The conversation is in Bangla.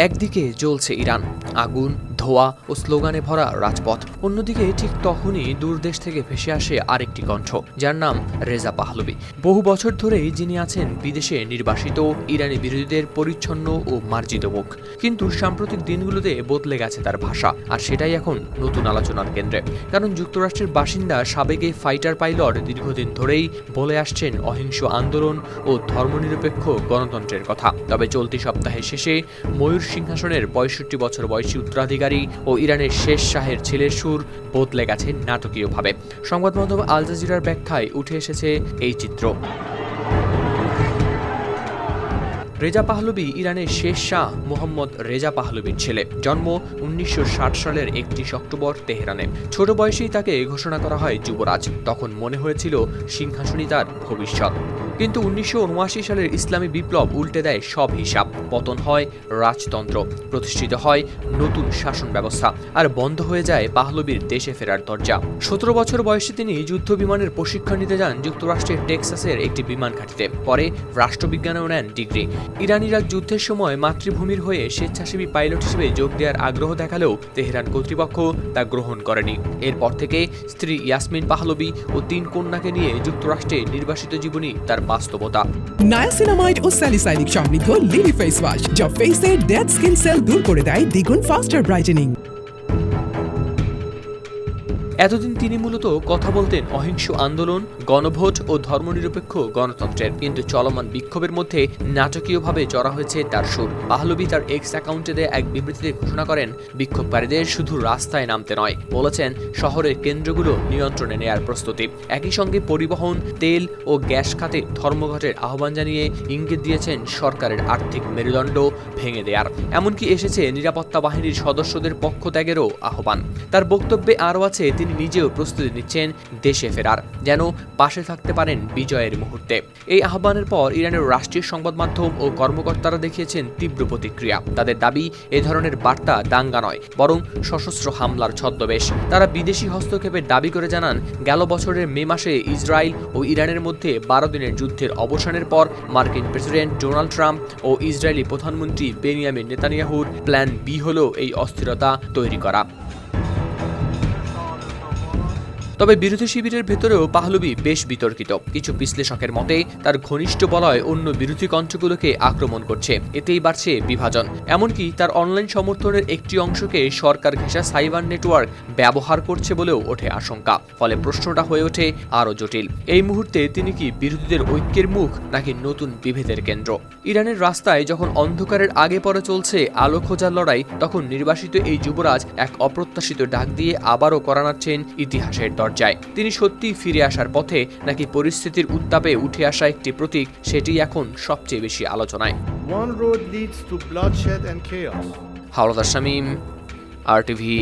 একদিকে জ্বলছে ইরান আগুন ধোয়া ও স্লোগানে ভরা রাজপথ। অন্যদিকে ঠিক তখনই দূরদেশ থেকে ভেসে আসে আরেকটি কণ্ঠ, যার নাম রেজা পাহলবি বহু বছর ধরেই যিনি আছেন বিদেশে নির্বাসিত ইরানি বিরোধীদের পরিচ্ছন্ন ও মার্জিত মুখ। কিন্তু সাম্প্রতিক দিনগুলোতে বদলে গেছে তার ভাষা, আর সেটাই এখন নতুন আলোচনার কেন্দ্রে। কারণ যুক্তরাষ্ট্রের বাসিন্দা সাবেকে ফাইটার পাইলট দীর্ঘদিন ধরেই বলে আসছেন অহিংস আন্দোলন ও ধর্মনিরপেক্ষ গণতন্ত্রের কথা। তবে চলতি সপ্তাহের শেষে ময়ূর সিংহাসনের পঁয়ষট্টি বছর বয়সী উত্তরাধিকারী ও ইরানের শেষ শাহের ছেলের সুর বদলে গেছে নাটকীয়ভাবে। সংবাদ মাধ্যম আল জাজিরার ব্যাখ্যায় উঠে এসেছে এই চিত্র। রেজা পাহলবি ইরানের শেষ শাহ মোহাম্মদ রেজা পাহলবির ছেলে। জন্ম উনিশশো ষাট সালের একত্রিশ অক্টোবর তেহরানে। ছোট বয়সেই তাকে ঘোষণা করা হয় যুবরাজ। তখন মনে হয়েছিল সিংহাসনই তার ভবিষ্যৎ। কিন্তু উনিশশো উনআশি সালের ইসলামী বিপ্লব উল্টে দেয় সব হিসাব। পতন হয়, রাজতন্ত্র প্রতিষ্ঠিত হয়, নতুন শাসন ব্যবস্থা। আর বন্ধ হয়ে যায় পাহলবির দেশে ফেরার দরজা। সতেরো বছর বয়সে তিনি যুদ্ধ বিমানের প্রশিক্ষণ নিতে যান যুক্তরাষ্ট্রের টেক্সাসের একটি বিমান ঘাঁটিতে। পরে রাষ্ট্রবিজ্ঞানেও নেন ডিগ্রি। ইরান ইরাক যুদ্ধের সময় মাতৃভূমির হয়ে স্বেচ্ছাসেবী পাইলট হিসেবে যোগ দেওয়ার আগ্রহ দেখালেও তেহরান কর্তৃপক্ষ তা গ্রহণ করেনি। এরপর থেকে স্ত্রী ইয়াসমিন পাহলবি ও তিন কন্যাকে নিয়ে যুক্তরাষ্ট্রে নির্বাসিত জীবনী তার বাস্তবতা। নায়াসিনামাইড ও স্যালিসাইনিক সমৃদ্ধ লিলি ফেস ওয়াশ যা ফেসের ডেড স্কিন সেল দূর করে দেয় দ্বিগুণ ফাস্টার ব্রাইটেনিং এতদিন তিনি মূলত কথা বলতেন অহিংস আন্দোলন, গণভোট ও ধর্মনিরপেক্ষ গণতন্ত্রের। কিন্তু চলমান বিক্ষোভের মধ্যে নাটকীয়ভাবে জড়া হয়েছে তার সুর। পাহলবি তার এক্স অ্যাকাউন্টে দেয় এক বিবৃতিতে ঘোষণা করেন, বিক্ষোভকারীদের শুধু রাস্তায় নামতে নয়, বলেছেন শহরের কেন্দ্রগুলো নিয়ন্ত্রণে নেয়ার প্রস্তুতি। একই সঙ্গে পরিবহন, তেল ও গ্যাস খাতে ধর্মঘটের আহ্বান জানিয়ে ইঙ্গিত দিয়েছেন সরকারের আর্থিক মেরুদণ্ড ভেঙে দেয়ার। এমনকি এসেছে নিরাপত্তা বাহিনীর সদস্যদের পক্ষ ত্যাগেরও আহ্বান। তার বক্তব্যে আরও আছে, তিনি নিজেও প্রস্তুতি নিচ্ছেন দেশে ফেরার, যেন পাশে থাকতে পারেন বিজয়ের মুহূর্তে। এই আহ্বানের পর ইরানের রাষ্ট্রীয় সংবাদ মাধ্যম ও কর্মকর্তারা দেখিয়েছেন তীব্র প্রতিক্রিয়া। তাদের দাবি, এ ধরনের বার্তা দাঙ্গা নয়, বরং সশস্ত্র হামলার ছদ্মবেশ। তারা বিদেশি হস্তক্ষেপের দাবি করে জানান, গেল বছরের মে মাসে ইসরায়েল ও ইরানের মধ্যে বারো দিনের যুদ্ধের অবসানের পর মার্কিন প্রেসিডেন্ট ডোনাল্ড ট্রাম্প ও ইসরায়েলি প্রধানমন্ত্রী বেনিয়ামিন নেতানিয়াহুর প্ল্যান বি হল এই অস্থিরতা তৈরি করা। তবে বিরোধী শিবিরের ভেতরেও পাহলবি বেশ বিতর্কিত। কিছু বিশ্লেষকের মতে, তার ঘনিষ্ঠ বলয় অন্য বিরোধী কণ্ঠগুলোকে আক্রমণ করছে। এতেই বাড়ছে বিভাজন। এমনকি তার অনলাইন সমর্থনের একটি অংশকে সরকার ঘেঁষা সাইবার নেটওয়ার্ক ব্যবহার করছে বলেও ওঠে আশঙ্কা। ফলে প্রশ্নটা হয়ে ওঠে আরও জটিল। এই মুহূর্তে তিনি কি বিরোধীদের ঐক্যের মুখ, নাকি নতুন বিভেদের কেন্দ্র? ইরানের রাস্তায় যখন অন্ধকারের আগে পরে চলছে আলো খোঁজার লড়াই, তখন নির্বাসিত এই যুবরাজ এক অপ্রত্যাশিত ডাক দিয়ে আবারও করানাচ্ছেন ইতিহাসের দরজায় তিনি সত্যিই ফিরে আসার পথে নাকি পরিস্থিতির উত্তাপে উঠে আসা একটি প্রতীক সেটি এখন সবচেয়ে বেশি আলোচনায়। হাওলাদার শামীম আর টিভি